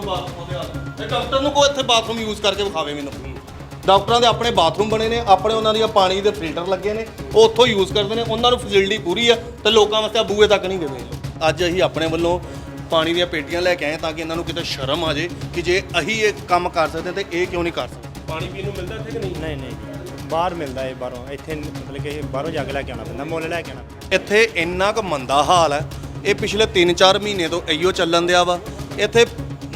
ਦੇਖੋ ਬਾਥਰੂਮ ਉਹਦੇ ਹਾਲ ਇਹ ਡਾਕਟਰ ਨੂੰ ਕੋਈ ਇੱਥੇ ਬਾਥਰੂਮ ਯੂਜ਼ ਕਰਕੇ ਵਿਖਾਵੇ ਮੈਨੂੰ। ਡਾਕਟਰਾਂ ਦੇ ਆਪਣੇ ਬਾਥਰੂਮ ਬਣੇ ਨੇ ਆਪਣੇ ਉਹਨਾਂ ਦੀਆਂ ਪਾਣੀ ਦੇ ਫਿਲਟਰ ਲੱਗੇ ਨੇ ਉਹ ਉੱਥੋਂ ਯੂਜ਼ ਕਰਦੇ ਨੇ। ਉਹਨਾਂ ਨੂੰ ਫੈਸਿਲਿਟੀ ਪੂਰੀ ਆ ਤੇ ਲੋਕਾਂ ਵਾਸਤੇ ਬੂਹੇ ਤੱਕ ਨਹੀਂ ਗਏ ਅੱਜ ਅਸੀਂ ਆਪਣੇ ਵੱਲੋਂ ਪਾਣੀ ਦੀਆਂ ਪੇਟੀਆਂ ਲੈ ਕੇ ਆਏ ਤਾਂ ਕਿ ਇਹਨਾਂ ਨੂੰ ਕਿਤੇ ਸ਼ਰਮ ਆ ਜੇ ਕਿ ਜੇ ਅਸੀਂ ਇਹ ਕੰਮ ਕਰ ਸਕਦੇ ਤੇ ਇਹ ਕਿਉਂ ਨਹੀਂ ਕਰ ਸਕਦੇ। ਪਾਣੀ ਪੀਣ ਨੂੰ ਮਿਲਦਾ ਇੱਥੇ ਕਿ ਨਹੀਂ? ਨਹੀਂ ਨਹੀਂ। ਜੀ ਬਾਹਰ ਮਿਲਦਾ ਹੈ ਬਾਹਰੋਂ। ਇੱਥੇ ਮਤਲਬ ਕਿ ਬਾਹਰੋਂ ਜੱਗ ਲੈ ਕੇ ਆਉਣਾ ਪੈਂਦਾ ਮੁੱਲ ਲੈ ਕੇ ਆਉਣਾ ਪੈਂਦਾ। ਇੱਥੇ ਇੰਨਾ ਕੁ ਮੰਦਾ ਹਾਲ ਹੈ ਇਹ ਪਿਛਲੇ 3-4 ਮਹੀਨੇ ਤੋਂ ਇਹੋ ਚੱਲਣ ਦਿਆ ਵਾ। ਇੱਥੇ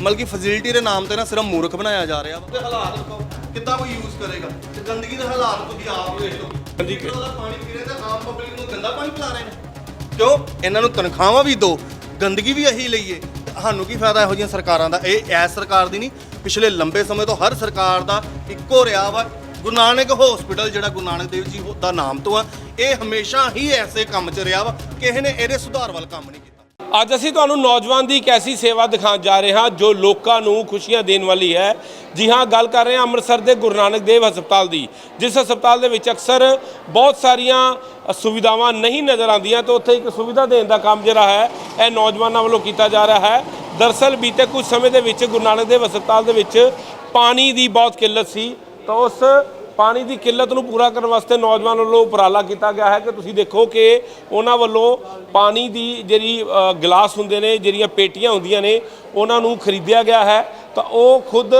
ਮਤਲਬ ਕਿ ਫੈਸਿਲਿਟੀ ਦੇ ਨਾਮ ਤੇ ਨਾ ਸਿਰਫ ਮੂਰਖ ਬਣਾਇਆ ਜਾ ਰਿਹਾ ਵਾ। ਤੇ ਹਾਲਾਤ ਦੇਖੋ ਕਿੱਦਾਂ ਕੋਈ ਯੂਜ਼ ਕਰੇਗਾ? ਤੇ ਗੰਦਗੀ ਦੇ ਹਾਲਾਤ ਤੁਸੀਂ ਆਪ ਵੇਖ ਲਓ। ਹਾਂਜੀ। ਉਹਦਾ ਪਾਣੀ ਪੀ ਰਹੇ ਤੇ ਆਮ ਪਬਲਿਕ ਨੂੰ ਗੰਦਾ ਪਾਣੀ ਪਿਲਾ ਰਹੇ ਨੇ। ਕਿਉਂ? ਇਹਨਾਂ ਨੂੰ ਤਨਖਾਹਾਂ ਵੀ ਦਿਓ ਗੰਦਗੀ ਵੀ ਅਸੀਂ ਲਈਏ ਸਾਨੂੰ ਕੀ ਫਾਇਦਾ ਇਹੋ ਜਿਹੀਆਂ ਸਰਕਾਰਾਂ ਦਾ? ਇਹ ਐਸ ਸਰਕਾਰ ਦੀ ਨਹੀਂ ਪਿਛਲੇ ਲੰਬੇ ਸਮੇਂ ਤੋਂ ਹਰ ਸਰਕਾਰ ਦਾ ਇੱਕੋ ਰਿਹਾ ਵਾ। ਗੁਰੂ ਨਾਨਕ ਹਸਪੀਟਲ ਜਿਹੜਾ ਗੁਰੂ ਨਾਨਕ ਦੇਵ ਜੀ ਦਾ ਨਾਮ ਤੋਂ ਆ ਇਹ ਹਮੇਸ਼ਾ ਹੀ ਐਸੇ ਕੰਮ 'ਚ ਰਿਹਾ ਵਾ। ਕਿਸੇ ਨੇ ਇਹਦੇ ਸੁਧਾਰ ਵੱਲ ਕੰਮ ਨਹੀਂ ਕੀਤਾ। ਅੱਜ ਅਸੀਂ ਤੁਹਾਨੂੰ ਨੌਜਵਾਨ ਦੀ ਇੱਕ ਐਸੀ ਸੇਵਾ ਦਿਖਾਉਣ ਜਾ ਰਹੇ ਹਾਂ, ਜੋ ਲੋਕਾਂ ਨੂੰ ਖੁਸ਼ੀਆਂ ਦੇਣ ਵਾਲੀ ਹੈ। ਜੀ ਹਾਂ, ਗੱਲ ਕਰ ਰਹੇ ਹਾਂ ਅੰਮ੍ਰਿਤਸਰ ਦੇ ਗੁਰੂ ਨਾਨਕ ਦੇਵ ਹਸਪਤਾਲ ਦੀ, ਜਿਸ ਹਸਪਤਾਲ ਦੇ ਵਿੱਚ ਅਕਸਰ ਬਹੁਤ ਸਾਰੀਆਂ ਸੁਵਿਧਾਵਾਂ ਨਹੀਂ ਨਜ਼ਰ ਆਉਂਦੀਆਂ ਤਾਂ ਉੱਥੇ ਇੱਕ ਸੁਵਿਧਾ ਦੇਣ ਦਾ ਕੰਮ ਜਿਹੜਾ ਹੈ, ਇਹ ਨੌਜਵਾਨਾਂ ਵੱਲੋਂ ਕੀਤਾ ਜਾ ਰਿਹਾ ਹੈ। ਦਰਸਲ ਬੀਤੇ ਕੁਝ ਸਮੇਂ ਦੇ ਵਿੱਚ ਗੁਰੂ ਨਾਨਕ ਦੇਵ ਹਸਪਤਾਲ ਦੇ ਵਿੱਚ ਪਾਣੀ ਦੀ ਬਹੁਤ ਕਿੱਲਤ ਸੀ, ਤਾਂ ਉਸ ਪਾਣੀ ਦੀ ਕਿੱਲਤ ਨੂੰ ਪੂਰਾ ਕਰਨ ਵਾਸਤੇ ਨੌਜਵਾਨ ਵੱਲੋਂ ਉਪਰਾਲਾ ਕੀਤਾ ਗਿਆ ਹੈ ਕਿ ਤੁਸੀਂ ਦੇਖੋ ਕਿ ਉਹਨਾਂ ਵੱਲੋਂ ਪਾਣੀ ਦੀ ਜਿਹੜੀ ਅ, ਗਲਾਸ ਹੁੰਦੇ ਨੇ ਜਿਹੜੀਆਂ ਪੇਟੀਆਂ ਹੁੰਦੀਆਂ ਨੇ ਉਹਨਾਂ ਨੂੰ ਖਰੀਦਿਆ ਗਿਆ ਹੈ। ਤਾਂ ਉਹ ਖੁਦ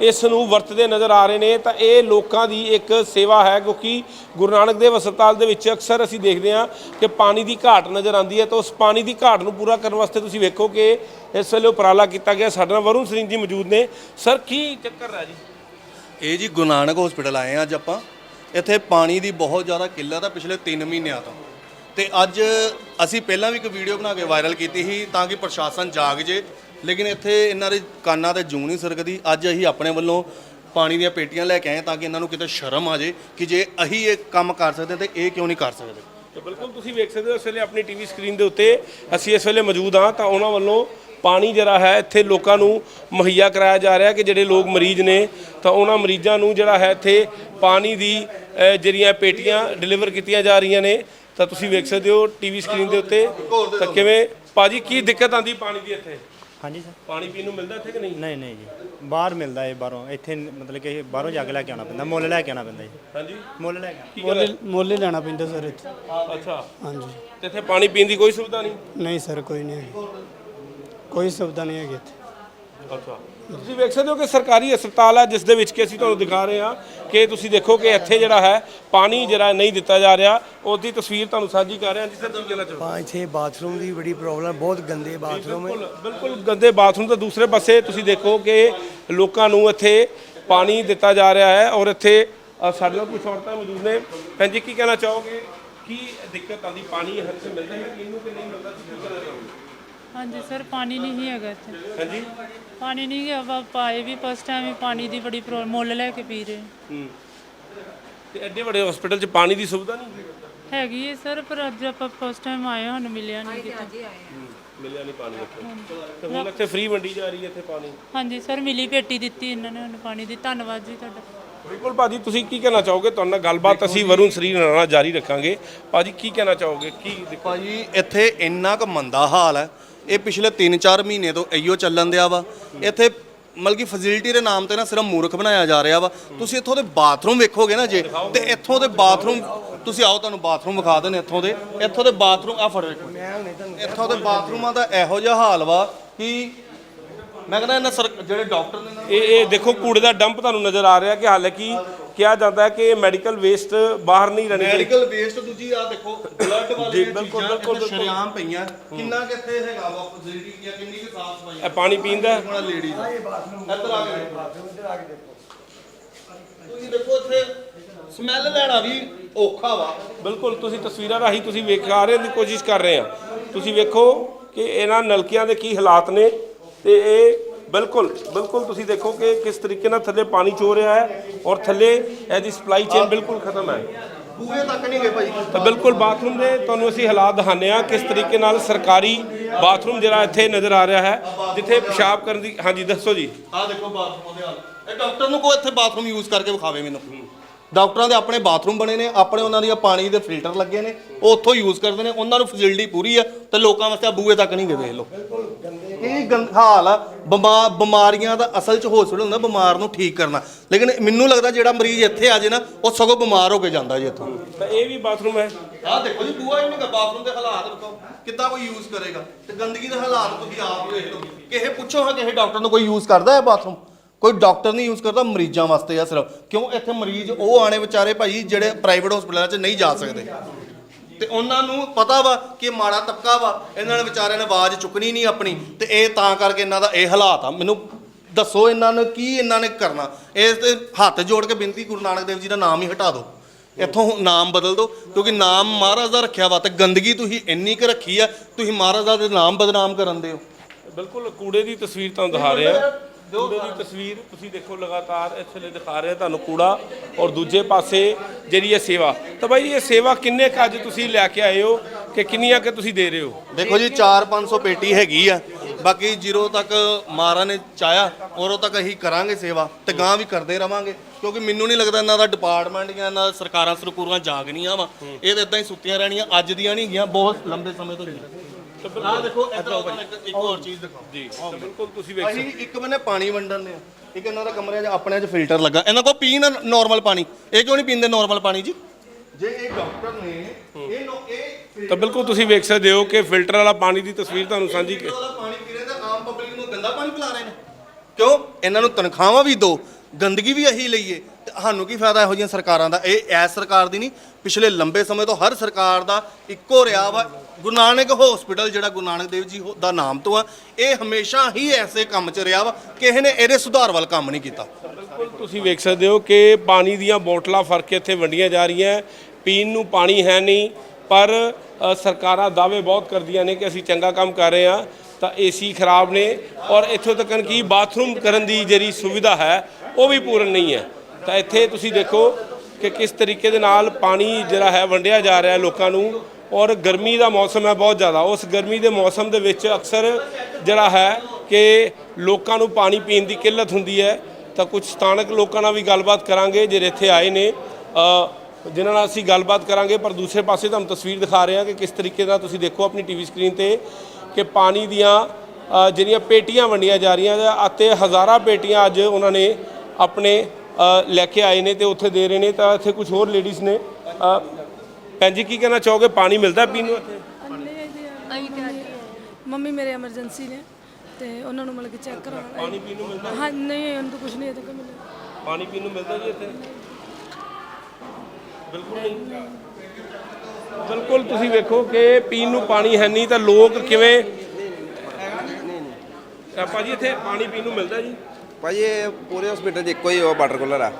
ਇਸ ਨੂੰ ਵਰਤਦੇ ਨਜ਼ਰ ਆ ਰਹੇ ਨੇ। ਤਾਂ ਇਹ ਲੋਕਾਂ ਦੀ ਇੱਕ ਸੇਵਾ ਹੈ ਕਿਉਂਕਿ ਗੁਰੂ ਨਾਨਕ ਦੇਵ ਹਸਪਤਾਲ ਦੇ ਵਿੱਚ ਅਕਸਰ ਅਸੀਂ ਦੇਖਦੇ ਹਾਂ ਕਿ ਪਾਣੀ ਦੀ ਘਾਟ ਨਜ਼ਰ ਆਉਂਦੀ ਹੈ। ਤਾਂ ਉਸ ਪਾਣੀ ਦੀ ਘਾਟ ਨੂੰ ਪੂਰਾ ਕਰਨ ਵਾਸਤੇ ਤੁਸੀਂ ਵੇਖੋ ਕਿ ਇਸ ਵੇਲੇ ਉਪਰਾਲਾ ਕੀਤਾ ਗਿਆ। ਸਾਡੇ ਨਾਲ ਵਰੁਣ ਸਿੰਘ ਜੀ ਮੌਜੂਦ ਨੇ। ਸਰ ਕੀ ਚੱਕਰ ਹੈ ਜੀ? ਇਹ ਜੀ ਗੁਰੂ ਨਾਨਕ ਹਸਪੀਟਲ ਆਏ ਆ ਅੱਜ ਆਪਾਂ। ਇੱਥੇ ਪਾਣੀ ਦੀ ਬਹੁਤ ਜ਼ਿਆਦਾ ਕਿੱਲਤ ਆ ਪਿਛਲੇ 3 ਮਹੀਨਿਆਂ ਤੋਂ। ਤੇ ਅੱਜ ਅਸੀਂ ਪਹਿਲਾਂ ਵੀ ਇੱਕ ਵੀਡੀਓ ਬਣਾ ਕੇ ਵਾਇਰਲ ਕੀਤੀ ਸੀ ਤਾਂ ਕਿ ਪ੍ਰਸ਼ਾਸਨ ਜਾਗ ਜੇ ਲੇਕਿਨ ਇੱਥੇ ਇਹਨਾਂ ਦੇ ਕੰਨਾਂ ਤੇ ਜੂੰ ਨਹੀਂ ਸਰਕਦੀ। ਅੱਜ ਅਸੀਂ ਆਪਣੇ ਵੱਲੋਂ ਪਾਣੀ ਦੀਆਂ ਪੇਟੀਆਂ ਲੈ ਕੇ ਆਏ ਤਾਂ ਕਿ ਇਹਨਾਂ ਨੂੰ ਕਿਤੇ ਸ਼ਰਮ ਆ ਜੇ ਕਿ ਜੇ ਅਸੀਂ ਇਹ ਕੰਮ ਕਰ ਸਕਦੇ ਤੇ ਇਹ ਕਿਉਂ ਨਹੀਂ ਕਰ ਸਕਦੇ। ਤੇ ਬਿਲਕੁਲ ਤੁਸੀਂ ਵੇਖ ਸਕਦੇ ਹੋ ਇਸ ਵੇਲੇ ਆਪਣੀ ਟੀਵੀ ਸਕਰੀਨ ਦੇ ਉੱਤੇ ਅਸੀਂ ਇਸ ਵੇਲੇ ਮੌਜੂਦ ਹਾਂ ਤਾਂ ਉਹਨਾਂ ਵੱਲੋਂ ਪਾਣੀ ਜਿਹੜਾ ਹੈ ਇੱਥੇ ਲੋਕਾਂ ਨੂੰ ਮੁਹੱਈਆ ਕਰਾਇਆ ਜਾ ਰਿਹਾ ਕਿ ਜਿਹੜੇ ਲੋਕ ਮਰੀਜ਼ ਨੇ ਤਾਂ ਉਹਨਾਂ ਮਰੀਜ਼ਾਂ ਨੂੰ ਜਿਹੜਾ ਹੈ ਇੱਥੇ ਪਾਣੀ ਦੀ ਜਿਹੜੀਆਂ ਪੇਟੀਆਂ ਡਿਲੀਵਰ ਕੀਤੀਆਂ ਜਾ ਰਹੀਆਂ ਨੇ। ਤਾਂ ਤੁਸੀਂ ਵੇਖ ਸਕਦੇ ਹੋ ਟੀਵੀ ਸਕਰੀਨ ਦੇ ਉੱਤੇ। ਤਾਂ ਕਿਵੇਂ? ਭਾਜੀ ਕੀ ਦਿੱਕਤ ਆਂਦੀ ਪਾਣੀ ਦੀ ਇੱਥੇ? ਹਾਂਜੀ ਸਰ। ਪਾਣੀ ਪੀਣ ਨੂੰ ਮਿਲਦਾ ਇੱਥੇ ਕਿ ਨਹੀਂ? ਨਹੀਂ ਨਹੀਂ ਜੀ। ਬਾਹਰ ਮਿਲਦਾ ਹੈ ਬਾਹਰੋਂ। ਇੱਥੇ ਮਤਲਬ ਕਿ ਬਾਹਰੋਂ ਜੱਗ ਲੈ ਕੇ ਆਉਣਾ ਪੈਂਦਾ। ਮੁੱਲ ਲੈ ਕੇ ਆਉਣਾ ਪੈਂਦਾ ਜੀ। ਹਾਂਜੀ? ਮੁੱਲ ਲੈ ਕੇ ਕੀ? ਮੁੱਲ ਮੁੱਲ ਹੀ ਲੈਣਾ ਪੈਂਦਾ ਸਰ ਇੱਥੇ। ਅੱਛਾ। ਹਾਂਜੀ। ਤੇ ਇੱਥੇ ਪਾਣੀ ਪੀਣ ਦੀ ਕੋਈ ਸੁਵਿਧਾ ਨਹੀਂ? ਨਹੀਂ ਸਰ ਕੋਈ ਨਹੀਂ ਕੋਈ ਸੁਵਿਧਾ ਨਹੀਂ ਹੈਗੀ ਇੱਥੇ। ਅੱਛਾ। ਤੁਸੀਂ ਵੇਖ ਸਕਦੇ ਹੋ ਕਿ ਸਰਕਾਰੀ ਹਸਪਤਾਲ ਹੈ ਜਿਸ ਦੇ ਵਿੱਚ ਕਿ ਅਸੀਂ ਤੁਹਾਨੂੰ ਦਿਖਾ ਰਹੇ ਹਾਂ ਕਿ ਤੁਸੀਂ ਦੇਖੋ ਕਿ ਇੱਥੇ ਜਿਹੜਾ ਹੈ ਪਾਣੀ ਜਿਹੜਾ ਨਹੀਂ ਦਿੱਤਾ ਜਾ ਰਿਹਾ। ਉਸ ਦੀ ਤਸਵੀਰ ਤੁਹਾਨੂੰ ਸਾਂਝੀ ਕਰ ਰਹੇ। ਹਾਂ ਜਿਸ ਤਰ੍ਹਾਂ ਕਹਿਣਾ ਚਾਹੋ ਹਾਂ ਇੱਥੇ ਬਾਥਰੂਮ ਦੀ ਬੜੀ ਪ੍ਰੋਬਲਮ ਬਹੁਤ ਗੰਦੇ ਬਾਥਰੂਮ ਹੈ। ਬਿਲਕੁਲ ਬਿਲਕੁਲ ਗੰਦੇ ਬਾਥਰੂਮ ਤੋਂ ਦੂਸਰੇ ਪਾਸੇ ਤੁਸੀਂ ਦੇਖੋ ਕਿ ਲੋਕਾਂ ਨੂੰ ਇੱਥੇ ਪਾਣੀ ਦਿੱਤਾ ਜਾ ਰਿਹਾ ਹੈ ਔਰ ਇੱਥੇ ਅ, ਸਾਡੇ ਨਾਲ ਕੁਝ ਔਰਤਾਂ ਮੌਜੂਦ ਨੇ। ਭੈਣ ਜੀ ਕੀ ਕਹਿਣਾ ਚਾਹੋਗੇ? ਕੀ ਦਿੱਕਤ ਆਉਂਦੀ ਪਾਣੀ ਹਰ ਸੇ ਮਿਲਦਾ ਹੈ ਕਿ ਇਹਨੂੰ ਕਿ ਨਹੀਂ ਮਿਲਦਾ? ਤੁਸੀਂ ਕੀ ਕਹਿਣਾ ਚਾਹੋਗੇ? ਹਾਂਜੀ ਸਰ ਪਾਣੀ ਨਹੀਂ ਹੈਗਾ ਇੱਥੇ। ਹਾਂਜੀ? ਪਾਣੀ ਨਹੀਂ ਹੈਗਾ ਵਾ ਪਾਏ ਵੀ ਫਸਟ ਟਾਈਮ ਹੀ ਪਾਣੀ ਦੀ ਬੜੀ ਪ੍ਰੋ- ਮੁੱਲ ਲੈ ਕੇ ਪੀ ਰਹੇ। ਹੂੰ। ਤੇ ਐਡੇ ਵੱਡੇ ਹਸਪੀਟਲ 'ਚ ਪਾਣੀ ਦੀ ਸੁਵਿਧਾ ਨਹੀਂ ਹੈਗੀ ਹੈ ਸਰ ਪਰ ਅੱਜ ਆਪਾਂ ਫਸਟ ਟਾਈਮ ਆਏ ਹਾਂ, ਸਾਨੂੰ ਮਿਲਿਆ ਨਹੀਂ ਕਿਤੇ। ਮਿਲਿਆ ਨਹੀਂ ਪਾਣੀ ਇੱਥੇ। ਤੇ ਹੁਣ ਇੱਥੇ ਫ੍ਰੀ ਵੰਡੀ ਜਾ ਰਹੀ ਹੈ ਇੱਥੇ ਪਾਣੀ? ਹਾਂਜੀ ਸਰ ਮਿਲੀ ਪੇਟੀ ਦਿੱਤੀ ਇਹਨਾਂ ਨੇ ਸਾਨੂੰ ਪਾਣੀ ਦੀ। ਧੰਨਵਾਦ ਜੀ ਤੁਹਾਡਾ। ਬਿਲਕੁਲ ਭਾਜੀ ਤੁਸੀਂ ਕੀ ਕਹਿਣਾ ਚਾਹੋਗੇ? ਤੁਹਾਡੇ ਨਾਲ ਗੱਲਬਾਤ ਅਸੀਂ ਵਰੁਣ ਸ੍ਰੀ ਨਾਲ ਜਾਰੀ ਰੱਖਾਂਗੇ। ਭਾਜੀ ਕੀ ਕਹਿਣਾ ਚਾਹੋਗੇ? ਕੀ ਭਾਜੀ ਇੱਥੇ ਇੰਨਾ ਕੁ ਮੰਦਾ ਹਾਲ ਹੈ ਇਹ ਪਿਛਲੇ 3-4 ਮਹੀਨੇ ਤੋਂ ਇਹੋ ਚੱਲਣ ਦਿਆ ਵਾ। ਇੱਥੇ ਮਤਲਬ ਕਿ ਫੈਸਿਲਿਟੀ ਦੇ ਨਾਮ ਤੇ ਨਾ ਸਿਰਫ ਮੂਰਖ ਬਣਾਇਆ ਜਾ ਰਿਹਾ ਵਾ। ਤੁਸੀਂ ਇੱਥੋਂ ਦੇ ਬਾਥਰੂਮ ਵੇਖੋਗੇ ਨਾ ਜੇ, ਤੇ ਇੱਥੋਂ ਦੇ ਬਾਥਰੂਮ ਤੁਸੀਂ ਆਓ ਤੁਹਾਨੂੰ ਬਾਥਰੂਮ ਵਿਖਾ ਦੇਣ ਇੱਥੋਂ ਦੇ। ਇੱਥੋਂ ਦੇ ਬਾਥਰੂਮ ਆ ਫੜ ਵੇਖੋ ਇੱਥੋਂ ਦੇ ਬਾਥਰੂਮਾਂ ਦਾ ਇਹੋ ਜਿਹਾ ਹਾਲ ਵਾ ਕਿ ਮੈਂ ਕਹਿੰਦਾ ਇਹਨਾਂ ਸਰ ਜਿਹੜੇ ਡਾਕਟਰ ਨੇ ਨਾ ਇਹ ਇਹ ਦੇਖੋ ਕੂੜੇ ਦਾ ਡੰਪ ਤੁਹਾਨੂੰ ਨਜ਼ਰ ਆ ਰਿਹਾ ਕਿ ਹਾਲਾਂਕਿ ਕਿਹਾ ਜਾਂਦਾ ਹੈ ਕਿ ਮੈਡੀਕਲ ਵੇਸਟ ਬਾਹਰ ਨਹੀਂ ਰਹਿਣੀ ਚਾਹੀਦੀ। ਮੈਡੀਕਲ ਵੇਸਟ ਦੂਜੀ ਆ ਦੇਖੋ ਬਲੱਡ ਵਾਲੇ ਜੀ, ਬਿਲਕੁਲ, ਬਿਲਕੁਲ, ਬਿਲਕੁਲ। ਸ਼ਰਿਆਮ ਪਈਆਂ ਕਿੰਨਾ ਕਿੱਥੇ ਹੈਗਾ ਵਾ ਫੈਸਿਲਿਟੀ ਜਾਂ ਕਿੰਨੀ ਕਿ ਸਾਫ਼ ਸਫ਼ਾਈ ਇਹ ਪਾਣੀ ਪੀਣ ਦਾ ਬੜਾ ਲੇਡੀਜ਼ ਇੱਧਰ ਆ ਕੇ ਦੇਖੋ। ਤੁਸੀਂ ਦੇਖੋ ਇੱਥੇ ਸਮੈਲ ਲੈਣਾ ਵੀ ਔਖਾ ਵਾ। ਬਿਲਕੁਲ ਤੁਸੀਂ ਤਸਵੀਰਾਂ ਰਾਹੀਂ ਤੁਸੀਂ ਵੇਖਾ ਰਹੇ ਦੀ ਕੋਸ਼ਿਸ਼ ਕਰ ਰਹੇ ਆ। ਤੁਸੀਂ ਵੇਖੋ ਕਿ ਇਹਨਾਂ ਨਲਕਿਆਂ ਦੇ ਕੀ ਹਾਲਾਤ ਨੇ। ਤੇ ਇਹ ਬਿਲਕੁਲ ਬਿਲਕੁਲ ਤੁਸੀਂ ਦੇਖੋ ਕਿ ਕਿਸ ਤਰੀਕੇ ਨਾਲ ਥੱਲੇ ਪਾਣੀ ਚੋ ਰਿਹਾ ਹੈ ਔਰ ਥੱਲੇ ਇਹਦੀ ਸਪਲਾਈ ਚੇਨ ਬਿਲਕੁਲ ਖਤਮ ਹੈ। ਬੂਹੇ ਤੱਕ ਨਹੀਂ ਗਏ ਭਾਈ ਤਾਂ ਬਿਲਕੁਲ ਬਾਥਰੂਮ ਦੇ ਤੁਹਾਨੂੰ ਅਸੀਂ ਹਾਲਾਤ ਦਿਖਾਉਂਦੇ ਆ ਕਿਸ ਤਰੀਕੇ ਨਾਲ ਸਰਕਾਰੀ ਬਾਥਰੂਮ ਜਿਹੜਾ ਇੱਥੇ ਨਜ਼ਰ ਆ ਰਿਹਾ ਹੈ ਜਿੱਥੇ ਪਿਸ਼ਾਬ ਕਰਨ ਦੀ ਹਾਂਜੀ ਦੱਸੋ ਜੀ। ਆਹ ਦੇਖੋ ਬਾਥਰੂਮ ਉਹਦੇ ਹਾਲ। ਇਹ ਡਾਕਟਰ ਨੂੰ ਕੋਈ ਇੱਥੇ ਬਾਥਰੂਮ ਯੂਜ਼ ਕਰਕੇ ਵਿਖਾਵੇ ਮੈਨੂੰ। ਡਾਕਟਰਾਂ ਦੇ ਆਪਣੇ ਬਾਥਰੂਮ ਬਣੇ ਨੇ ਆਪਣੇ ਉਹਨਾਂ ਦੀਆਂ ਪਾਣੀ ਦੇ ਫਿਲਟਰ ਲੱਗੇ ਨੇ ਉਹ ਉੱਥੋਂ ਯੂਜ਼ ਕਰਦੇ ਨੇ ਉਹਨਾਂ ਨੂੰ ਫੈਸਿਲਿਟੀ ਪੂਰੀ ਆ ਤੇ ਲੋਕਾਂ ਵਾਸਤੇ ਆ ਬੂਏ ਤੱਕ ਨਹੀਂ ਗਏ ਵੇਖ ਲਓ। ਇਹ ਗੰਦ ਹਾਲ ਆ ਬਿਮਾ ਬਿਮਾਰੀਆਂ ਦਾ ਅਸਲ ਚ ਹਸਪੀਟਲ ਹੁੰਦਾ ਬਿਮਾਰ ਨੂੰ ਠੀਕ ਕਰਨਾ। ਲੇਕਿਨ ਮੈਨੂੰ ਲੱਗਦਾ ਜਿਹੜਾ ਮਰੀਜ਼ ਇੱਥੇ ਆ ਜੇ ਨਾ ਉਹ ਸਗੋਂ ਬਿਮਾਰ ਹੋ ਕੇ ਜਾਂਦਾ ਜੀ ਇੱਥੋਂ। ਤਾਂ ਇਹ ਵੀ ਬਾਥਰੂਮ ਹੈ। ਆਹ ਦੇਖੋ ਜੀ ਬੂਆ ਹੀ ਨਹੀਂ ਬਾਥਰੂਮ ਦੇ ਹਾਲਾਤ ਦੇਖੋ ਕਿੱਦਾਂ ਕੋਈ ਯੂਜ਼ ਕਰੇਗਾ। ਤੇ ਗੰਦਗੀ ਦੇ ਹਾਲਾਤ ਤੁਸੀਂ ਆਪ ਵੇਖ ਲਓ। ਕਿਸੇ ਪੁੱਛੋ ਹਾਂ ਕਿਸੇ ਡਾਕਟਰ ਨੂੰ ਕੋਈ ਯੂਜ਼ ਕਰਦਾ ਹੈ ਬਾਥਰੂਮ ਕੋਈ ਡਾਕਟਰ ਨਹੀਂ ਯੂਜ਼ ਕਰਦਾ ਮਰੀਜ਼ਾਂ ਵਾਸਤੇ ਆ ਸਿਰਫ। ਕਿਉਂ? ਇੱਥੇ ਮਰੀਜ਼ ਉਹ ਆਣੇ ਵਿਚਾਰੇ ਭਾਈ ਜਿਹੜੇ ਪ੍ਰਾਈਵੇਟ ਹਸਪਤਾਲਾਂ 'ਚ ਨਹੀਂ ਜਾ ਸਕਦੇ। ਤੇ ਉਹਨਾਂ ਨੂੰ ਪਤਾ ਵਾ ਕਿ ਇਹ ਮਾੜਾ ਤਬਕਾ ਵਾ। ਇਹਨਾਂ ਨੇ ਵਿਚਾਰਿਆਂ ਨੇ ਆਵਾਜ਼ ਚੁੱਕਣੀ ਨਹੀਂ ਆਪਣੀ। ਤੇ ਇਹ ਤਾਂ ਕਰਕੇ ਇਹਨਾਂ ਦਾ ਇਹ ਹਾਲਾਤ ਆ। ਮੈਨੂੰ ਦੱਸੋ ਇਹਨਾਂ ਨੇ ਕੀ ਇਹਨਾਂ ਨੇ ਕਰਨਾ। ਇਸ ਤੇ ਹੱਥ ਜੋੜ ਕੇ ਬੇਨਤੀ ਗੁਰੂ ਨਾਨਕ ਦੇਵ ਜੀ ਦਾ ਨਾਮ ਹੀ ਹਟਾ ਦਿਓ। ਇੱਥੋਂ ਨਾਮ ਬਦਲ ਦਿਓ। ਕਿਉਂਕਿ ਨਾਮ ਮਹਾਰਾਜ ਦਾ ਰੱਖਿਆ ਵਾ ਤੇ ਗੰਦਗੀ ਤੁਸੀਂ ਇੰਨੀ ਕੁ ਰੱਖੀ ਆ ਤੁਸੀਂ ਮਹਾਰਾਜ ਦਾ ਤੇ ਨਾਮ ਬਦਨਾਮ ਕਰਨ ਦੇ ਹੋ। ਬਿਲਕੁਲ ਕੂੜੇ ਦੀ ਤਸਵੀਰ ਤੁਹਾਨੂੰ ਦਿਖਾ ਰਹੇ ਹਾਂ ਕੂੜੇ ਦੀ ਤਸਵੀਰ ਤੁਸੀਂ ਦੇਖੋ ਲਗਾਤਾਰ ਇਸ ਵੇਲੇ ਦਿਖਾ ਰਹੇ ਤੁਹਾਨੂੰ ਕੂੜਾ ਔਰ ਦੂਜੇ ਪਾਸੇ ਜਿਹੜੀ ਇਹ ਸੇਵਾ। ਤਾਂ ਬਾਈ ਇਹ ਸੇਵਾ ਕਿੰਨੇ ਕੁ ਅੱਜ ਤੁਸੀਂ ਲੈ ਕੇ ਆਏ ਹੋ ਕਿ ਕਿੰਨੀਆਂ ਕਿ ਤੁਸੀਂ ਦੇ ਰਹੇ ਹੋ? ਦੇਖੋ ਜੀ 4-500 ਪੇਟੀ ਹੈਗੀ ਆ। ਬਾਕੀ ਜ਼ੀਰੋ ਤੱਕ ਮਾਰਾ ਨੇ ਚਾਇਆ ਉਰੋਂ ਤੱਕ ਅਸੀਂ ਕਰਾਂਗੇ ਸੇਵਾ ਤੇ ਗਾਂ ਵੀ ਕਰਦੇ ਰਵਾਂਗੇ। ਕਿਉਂਕਿ ਮੈਨੂੰ ਨਹੀਂ ਲੱਗਦਾ ਇਹਨਾਂ ਦਾ ਡਿਪਾਰਟਮੈਂਟ ਜਾਂ ਇਹਨਾਂ ਦਾ ਸਰਕਾਰਾਂ ਸਰਕੂਰਾਂ ਜਾਗਣੀਆਂ ਵਾ। ਇਹ ਤਾਂ ਇਦਾਂ ਹੀ ਸੁੱਤੀਆਂ ਰਹਿਣੀਆਂ ਅੱਜ ਦੀਆਂ ਨਹੀਂ ਗਈਆਂ ਬਹੁਤ ਲੰਬੇ ਸਮੇਂ ਤੋਂ ਆਹ ਦੇਖੋ ਇੱਧਰ ਆਓ ਪਹਿਲਾਂ ਇੱਕ ਇੱਕ ਹੋਰ ਚੀਜ਼ ਦਿਖਾਓ। ਜੀ। ਤਾਂ ਬਿਲਕੁਲ ਤੁਸੀਂ ਵੇਖ ਅਸੀਂ ਇੱਕ ਬੰਨੇ ਪਾਣੀ ਵੰਡਣ ਦੇ ਆ। ਇੱਕ ਇਹਨਾਂ ਦਾ ਕਮਰੇ 'ਚ ਆਪਣੇ 'ਚ ਫਿਲਟਰ ਲੱਗਾ। ਇਹਨਾਂ ਕੋਲ ਪੀਣ ਨਾਰਮਲ ਪਾਣੀ। ਇਹ ਕਿਉਂ ਨਹੀਂ ਪੀਂਦੇ ਨਾਰਮਲ ਪਾਣੀ ਜੀ? ਜੇ ਇਹ ਡਾਕਟਰ ਨੇ ਇਹ ਨੋ ਇਹ ਤਾਂ ਬਿਲਕੁਲ ਤੁਸੀਂ ਵੇਖ ਸਕਦੇ ਹੋ ਕਿ ਫਿਲਟਰ ਵਾਲਾ ਪਾਣੀ ਦੀ ਤਸਵੀਰ ਤੁਹਾਨੂੰ ਸਾਂਝੀ ਫਿਲਟਰ ਵਾਲਾ ਪਾਣੀ ਪੀ ਰਹੇ ਤੇ ਆਮ ਪਬਲਿਕ ਨੂੰ ਗੰਦਾ ਪਾਣੀ ਪਿਲਾ ਰਹੇ ਨੇ। ਕਿਉਂ? ਇਹਨਾਂ ਨੂੰ ਤਨਖਾਹਾਂ ਵੀ ਦੋ ਗੰਦਗੀ ਵੀ ਇਹੀ ਲਈਏ। ਸਾਨੂੰ ਕੀ ਫਾਇਦਾ ਇਹੋ ਜਿਹੀਆਂ ਸਰਕਾਰਾਂ ਦਾ? ਇਹ ਐਸ ਸਰਕਾਰ ਦੀ ਨਹੀਂ, ਪਿਛਲੇ ਲੰਬੇ ਸਮੇਂ ਤੋਂ ਹਰ ਸਰਕਾਰ ਦਾ ਇੱਕੋ ਰਿਹਾ ਵਾ। ਗੁਰੂ ਨਾਨਕ ਹਸਪੀਟਲ ਜਿਹੜਾ ਗੁਰੂ ਨਾਨਕ ਦੇਵ ਜੀ ਦਾ ਨਾਮ ਤੋਂ ਆ, ਇਹ ਹਮੇਸ਼ਾ ਹੀ ਐਸੇ ਕੰਮ 'ਚ ਰਿਹਾ ਵਾ। ਕਿਸੇ ਨੇ ਇਹਦੇ ਸੁਧਾਰ ਵੱਲ ਕੰਮ ਨਹੀਂ ਕੀਤਾ। ਤੁਸੀਂ ਵੇਖ ਸਕਦੇ ਹੋ ਕਿ ਪਾਣੀ ਦੀਆਂ ਬੋਟਲਾਂ ਫੜ ਕੇ ਇੱਥੇ ਵੰਡੀਆਂ ਜਾ ਰਹੀਆਂ ਪੀਣ ਨੂੰ ਪਾਣੀ ਹੈ ਨਹੀਂ, ਪਰ ਸਰਕਾਰਾਂ ਦਾਅਵੇ ਬਹੁਤ ਕਰਦੀਆਂ ਨੇ ਕਿ ਅਸੀਂ ਚੰਗਾ ਕੰਮ ਕਰ ਰਹੇ ਹਾਂ, ਤਾਂ ਏਸੀ ਖਰਾਬ ਨੇ। ਔਰ ਇੱਥੋਂ ਤੱਕ ਕਿ ਬਾਥਰੂਮ ਕਰਨ ਦੀ ਜਿਹੜੀ ਸੁਵਿਧਾ ਹੈ, ਉਹ ਵੀ ਪੂਰਨ ਨਹੀਂ ਹੈ। ਤਾਂ ਇੱਥੇ ਤੁਸੀਂ ਦੇਖੋ ਕਿ ਕਿਸ ਤਰੀਕੇ ਦੇ ਨਾਲ ਪਾਣੀ ਜਿਹੜਾ ਹੈ ਵੰਡਿਆ ਜਾ ਰਿਹਾ ਲੋਕਾਂ ਨੂੰ ਔਰ ਗਰਮੀ ਦਾ ਮੌਸਮ ਹੈ ਬਹੁਤ ਜ਼ਿਆਦਾ। ਉਸ ਗਰਮੀ ਦੇ ਮੌਸਮ ਦੇ ਵਿੱਚ ਅਕਸਰ ਜਿਹੜਾ ਹੈ ਕਿ ਲੋਕਾਂ ਨੂੰ ਪਾਣੀ ਪੀਣ ਦੀ ਕਿੱਲਤ ਹੁੰਦੀ ਹੈ। ਤਾਂ ਕੁਝ ਸਥਾਨਕ ਲੋਕਾਂ ਨਾਲ ਵੀ ਗੱਲਬਾਤ ਕਰਾਂਗੇ ਜਿਹੜੇ ਇੱਥੇ ਆਏ ਨੇ। ਅ, ਜਿਨ੍ਹਾਂ ਨਾਲ ਅਸੀਂ ਗੱਲਬਾਤ ਕਰਾਂਗੇ ਪਰ ਦੂਸਰੇ ਪਾਸੇ ਤੁਹਾਨੂੰ ਤਸਵੀਰ ਦਿਖਾ ਰਹੇ ਹਾਂ ਕਿ ਕਿਸ ਤਰੀਕੇ ਨਾਲ ਤੁਸੀਂ ਦੇਖੋ ਆਪਣੀ ਟੀਵੀ ਸਕਰੀਨ ਤੇ ਕਿ ਪਾਣੀ ਦੀਆਂ ਜਿਹੜੀਆਂ ਪੇਟੀਆਂ ਵੰਡੀਆਂ ਜਾ ਰਹੀਆਂ ਅਤੇ ਹਜ਼ਾਰਾਂ ਪੇਟੀਆਂ ਅੱਜ ਉਹਨਾਂ ਨੇ ਆਪਣੇ ਲੈ ਕੇ ਆਏ ਨੇ ਤੇ ਉੱਥੇ ਦੇ ਰਹੇ ਨੇ ਤਾਂ ਇੱਥੇ ਕੁਝ ਹੋਰ ਲੇਡੀਜ਼ ਨੇ। ਭੈਣ ਜੀ ਕੀ ਕਹਿਣਾ ਚਾਹੋਗੇ? ਪਾਣੀ ਮਿਲਦਾ ਪੀਣ ਨੂੰ ਇੱਥੇ? ਮੰਮੀ ਮੇਰੇ ਐਮਰਜੈਂਸੀ ਨੇ ਤੇ ਉਹਨਾਂ ਨੂੰ ਮਤਲਬ ਕਿ ਚੈੱਕ ਕਰਾਉਣਾ। ਪਾਣੀ ਪੀਣ ਨੂੰ ਮਿਲਦਾ ਹਾਂ ਨਹੀਂ ਉਹਨਾਂ ਤੋਂ ਕੁਝ ਨਹੀਂ ਤੱਕ ਮਿਲਿਆ। ਪਾਣੀ ਪੀਣ ਨੂੰ ਮਿਲਦਾ ਜੀ ਇੱਥੇ? ਬਿਲਕੁਲ ਨਹੀਂ। ਬਿਲਕੁਲ ਤੁਸੀਂ ਵੇਖੋ ਕਿ ਪੀਣ ਨੂੰ ਪਾਣੀ ਹੈ ਨਹੀਂ ਤਾਂ ਲੋਕ ਕਿਵੇਂ ਤਾਂ ਭਾਜੀ ਇੱਥੇ ਪਾਣੀ ਪੀਣ ਨੂੰ ਮਿਲਦਾ ਜੀ? ਭਾਜੀ ਇਹ ਪੂਰੇ ਹਸਪੀਟਲ 'ਚ ਇੱਕੋ ਹੀ ਉਹ ਵਾਟਰ ਕੂਲਰ ਆ।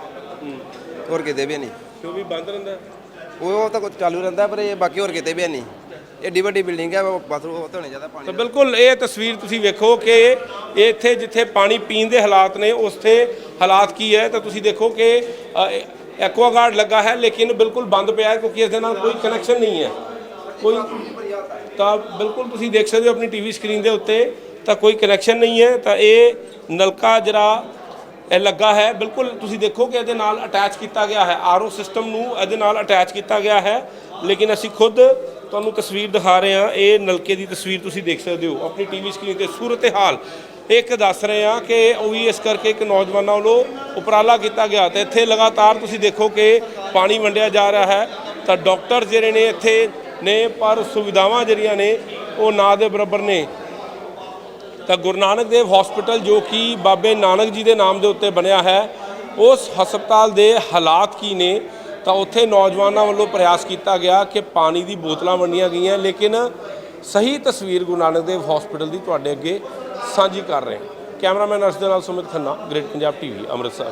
ਹੋਰ ਕਿਤੇ ਵੀ ਨਹੀਂ। ਕਿਉਂ ਵੀ ਬੰਦ ਰਹਿੰਦਾ? ਉਹ ਤਾਂ ਕੁਝ ਚਾਲੂ ਰਹਿੰਦਾ ਪਰ ਇਹ ਬਾਕੀ ਹੋਰ ਕਿਤੇ ਵੀ ਨਹੀਂ। ਏਡੀ ਵੱਡੀ ਬਿਲਡਿੰਗ ਹੈ ਬਾਥਰੂਮ ਉਹ ਤੋਂ ਨਹੀਂ ਜ਼ਿਆਦਾ ਪਾਣੀ ਤਾਂ ਬਿਲਕੁਲ ਇਹ ਤਸਵੀਰ ਤੁਸੀਂ ਵੇਖੋ ਕਿ ਇੱਥੇ ਜਿੱਥੇ ਪਾਣੀ ਪੀਣ ਦੇ ਹਾਲਾਤ ਨੇ ਉਸਥੇ ਹਾਲਾਤ ਕੀ ਹੈ ਤਾਂ ਤੁਸੀਂ ਦੇਖੋ ਕਿ ਐਕਵਾਗਾਰਡ ਲੱਗਾ ਹੈ ਲੇਕਿਨ ਬਿਲਕੁਲ ਬੰਦ ਪਿਆ ਹੈ ਕਿਉਂਕਿ ਇਸ ਦੇ ਨਾਲ ਕੋਈ ਕਨੈਕਸ਼ਨ ਨਹੀਂ ਹੈ। ਕੋਈ ਤਾਂ ਬਿਲਕੁਲ ਤੁਸੀਂ ਦੇਖ ਸਕਦੇ ਹੋ ਆਪਣੀ ਟੀਵੀ ਸਕਰੀਨ ਦੇ ਉੱਤੇ। ਤਾਂ ਕੋਈ ਕਨੈਕਸ਼ਨ ਨਹੀਂ ਹੈ, ਤਾਂ ਇਹ ਨਲਕਾ ਜਿਹੜਾ ਇਹ ਲੱਗਾ ਹੈ, ਬਿਲਕੁਲ ਤੁਸੀਂ ਦੇਖੋ ਕਿ ਇਹਦੇ ਨਾਲ ਅਟੈਚ ਕੀਤਾ ਗਿਆ ਹੈ। ਆਰਓ ਸਿਸਟਮ ਨੂੰ ਇਹਦੇ ਨਾਲ ਅਟੈਚ ਕੀਤਾ ਗਿਆ ਹੈ, ਲੇਕਿਨ ਅਸੀਂ ਖੁਦ ਤੁਹਾਨੂੰ ਤਸਵੀਰ ਦਿਖਾ ਰਹੇ ਹਾਂ। ਇਹ ਨਲਕੇ ਦੀ ਤਸਵੀਰ ਤੁਸੀਂ ਦੇਖ ਸਕਦੇ ਹੋ। ਆਪਣੀ ਟੀਵੀ ਸਕਰੀਨ ਤੇ ਸੂਰਤ ਹਾਲ ਇੱਕ ਦੱਸ ਰਹੇ ਹਾਂ ਕਿ ਉਹ ਵੀ ਇਸ ਕਰਕੇ ਇੱਕ ਨੌਜਵਾਨਾਂ ਵੱਲੋਂ ਉਪਰਾਲਾ ਕੀਤਾ ਗਿਆ। ਤੇ ਇੱਥੇ ਲਗਾਤਾਰ ਤੁਸੀਂ ਦੇਖੋ ਕਿ ਪਾਣੀ ਵੰਡਿਆ ਜਾ ਰਿਹਾ ਹੈ। ਤਾਂ ਡਾਕਟਰ ਜਿਹੜੇ ਨੇ ਇੱਥੇ ਨੇ, ਪਰ ਸੁਵਿਧਾਵਾਂ ਜਿਹੜੀਆਂ ਨੇ, ਉਹ ਨਾ ਦੇ ਬਰਾਬਰ ਨੇ। ਤਾਂ ਗੁਰੂ ਨਾਨਕ ਦੇਵ ਹਸਪੀਟਲ ਜੋ ਕਿ ਬਾਬੇ ਨਾਨਕ ਜੀ ਦੇ ਨਾਮ ਦੇ ਉੱਤੇ ਬਣਿਆ ਹੈ, ਉਸ ਹਸਪਤਾਲ ਦੇ ਹਾਲਾਤ ਕੀ ਨੇ? ਤਾਂ ਉੱਥੇ ਨੌਜਵਾਨਾਂ ਵੱਲੋਂ ਪ੍ਰਯਾਸ ਕੀਤਾ ਗਿਆ ਕਿ ਪਾਣੀ ਦੀ ਬੋਤਲਾਂ ਵੰਡੀਆਂ ਗਈਆਂ, ਲੇਕਿਨ ਸਹੀ ਤਸਵੀਰ ਗੁਰੂ ਨਾਨਕ ਦੇਵ ਹਸਪੀਟਲ ਦੀ ਤੁਹਾਡੇ ਅੱਗੇ ਸਾਂਝੀ ਕਰ ਰਹੇ ਹਾਂ। ਕੈਮਰਾਮੈਨ ਅਰਸ਼ ਦੇ ਨਾਲ ਸੁਮਿਤ ਖੰਨਾ ਗ੍ਰੇਟ ਪੰਜਾਬ ਟੀਵੀ ਅੰਮ੍ਰਿਤਸਰ।